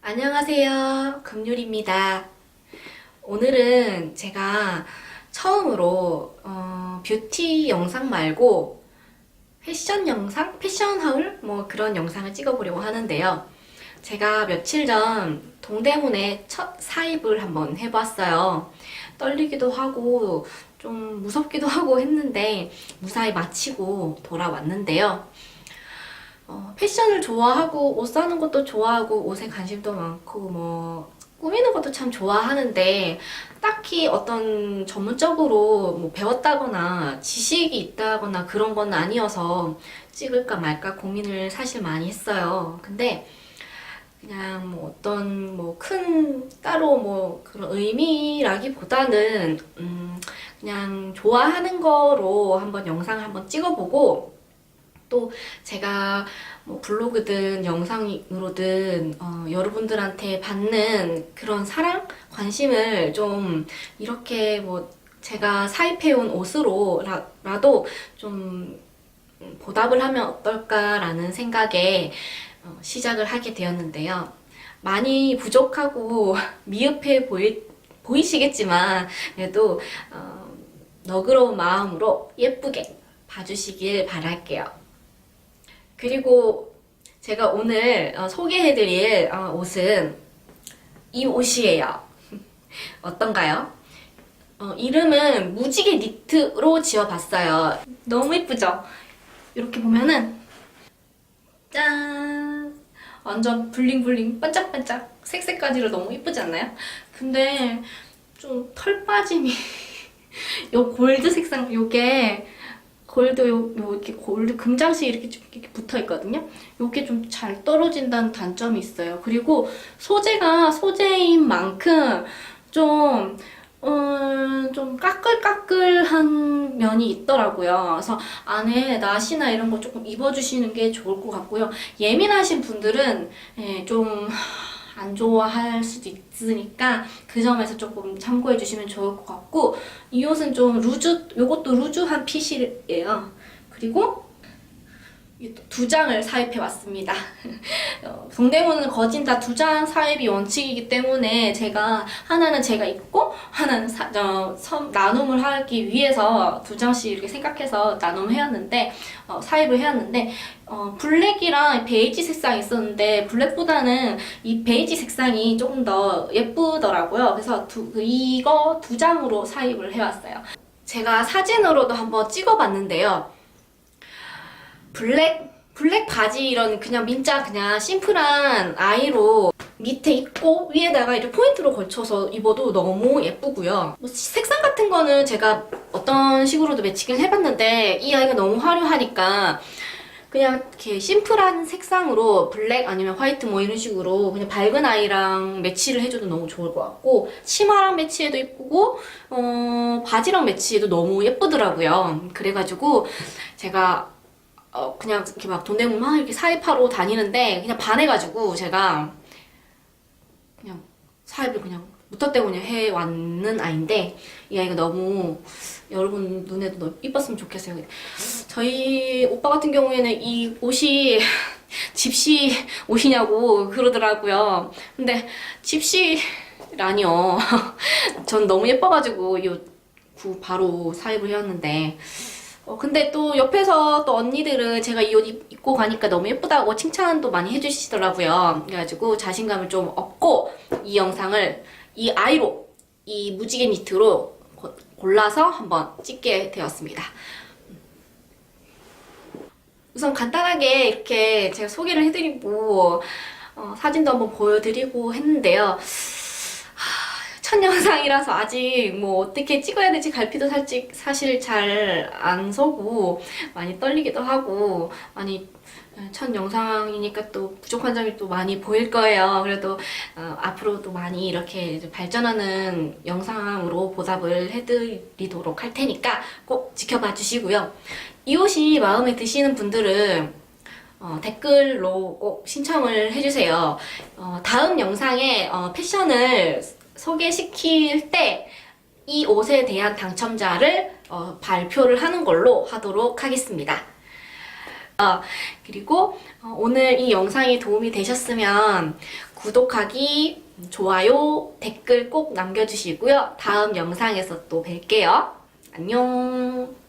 안녕하세요. 금요리입니다. 오늘은 제가 처음으로 어, 뷰티 영상 말고 패션 영상? 패션 하울? 뭐 그런 영상을 찍어보려고 하는데요. 제가 며칠 전 동대문에 첫 사입을 한번 해봤어요. 떨리기도 하고 좀 무섭기도 하고 했는데 무사히 마치고 돌아왔는데요. 어, 패션을 좋아하고 옷 사는 것도 좋아하고 옷에 관심도 많고 뭐 꾸미는 것도 참 좋아하는데 딱히 어떤 전문적으로 뭐 배웠다거나 지식이 있다거나 그런 건 아니어서 찍을까 말까 고민을 사실 많이 했어요. 근데 그냥 뭐 어떤 뭐 큰 따로 뭐 그런 의미라기보다는 음 그냥 좋아하는 거로 한번 영상을 한번 찍어보고 또 제가 뭐 블로그든 영상으로든 어, 여러분들한테 받는 그런 사랑, 관심을 좀 이렇게 뭐 제가 사입해온 옷으로라도 좀 보답을 하면 어떨까라는 생각에 어, 시작을 하게 되었는데요. 많이 부족하고 미흡해 보이, 보이시겠지만 그래도 어, 너그러운 마음으로 예쁘게 봐주시길 바랄게요. 그리고 제가 오늘 어, 소개해드릴 어, 옷은 이 옷이에요. 어떤가요? 어, 이름은 무지개 니트로 지어봤어요. 너무 예쁘죠? 이렇게 보면은 짠! 완전 블링블링 반짝반짝 색색까지로 너무 예쁘지 않나요? 근데 좀 털 빠짐이 요 골드 색상 요게 골드 요, 요 이렇게 골드 금장식 이렇게 좀 이렇게 붙어 있거든요. 요게 좀 잘 떨어진다는 단점이 있어요. 그리고 소재가 소재인 만큼 좀 음, 좀 까끌까끌한 면이 있더라고요. 그래서 안에 나시나 이런 거 조금 입어주시는 게 좋을 것 같고요. 예민하신 분들은 예, 좀 안 좋아할 수도 있으니까 그 점에서 조금 참고해 주시면 좋을 것 같고 이 옷은 좀 루즈, 요것도 루즈한 핏이에요. 그리고 이 두 장을 사입해 왔습니다. 어, 동대문은 거진 다 두 장 사입이 원칙이기 때문에 제가 하나는 제가 입고 하나는 사, 어, 선- 나눔을 하기 위해서 두 장씩 이렇게 생각해서 나눔을 해왔는데 어, 사입을 해왔는데 어, 블랙이랑 베이지 색상이 있었는데 블랙보다는 이 베이지 색상이 조금 더 예쁘더라고요. 그래서 두, 그 이거 두 장으로 사입을 해왔어요. 제가 사진으로도 한번 찍어봤는데요. 블랙 블랙 바지 이런 그냥 민자 그냥 심플한 아이로 밑에 입고 위에다가 이렇게 포인트로 걸쳐서 입어도 너무 예쁘고요. 뭐 색상 같은 거는 제가 어떤 식으로도 매치기를 해봤는데 이 아이가 너무 화려하니까 그냥 이렇게 심플한 색상으로 블랙 아니면 화이트 뭐 이런 식으로 그냥 밝은 아이랑 매치를 해줘도 너무 좋을 것 같고 치마랑 매치해도 예쁘고 어, 바지랑 매치해도 너무 예쁘더라고요. 그래가지고 제가 어, 그냥 이렇게 막 동대문 막 이렇게 사입하러 다니는데 그냥 반해가지고 제가 그냥 사입을 그냥 무턱 때문에 해왔는 아이인데 이 아이가 너무 여러분 눈에도 너무 이뻤으면 좋겠어요. 저희 오빠 같은 경우에는 이 옷이 집시 옷이냐고 그러더라고요. 근데 집시라니요. 전 너무 예뻐가지고 이구 바로 사입을 해왔는데 어, 근데 또 옆에서 또 언니들은 제가 이 옷 입고 가니까 너무 예쁘다고 칭찬도 많이 해주시더라고요. 그래가지고 자신감을 좀 얻고 이 영상을 이 아이로, 이 무지개 니트로 고- 골라서 한번 찍게 되었습니다. 우선 간단하게 이렇게 제가 소개를 해드리고 어, 사진도 한번 보여드리고 했는데요. 첫 영상이라서 아직 뭐 어떻게 찍어야 될지 갈피도 살짝 사실 잘 안 서고 많이 떨리기도 하고 많이 첫 영상이니까 또 부족한 점이 또 많이 보일 거예요. 그래도 어, 앞으로도 많이 이렇게 발전하는 영상으로 보답을 해드리도록 할 테니까 꼭 지켜봐 주시고요. 이 옷이 마음에 드시는 분들은 어, 댓글로 꼭 신청을 해주세요. 어, 다음 영상에 어, 패션을 소개시킬 때 이 옷에 대한 당첨자를 어, 발표를 하는 걸로 하도록 하겠습니다. 어, 그리고 어, 오늘 이 영상이 도움이 되셨으면 구독하기, 좋아요, 댓글 꼭 남겨주시고요. 다음 영상에서 또 뵐게요. 안녕.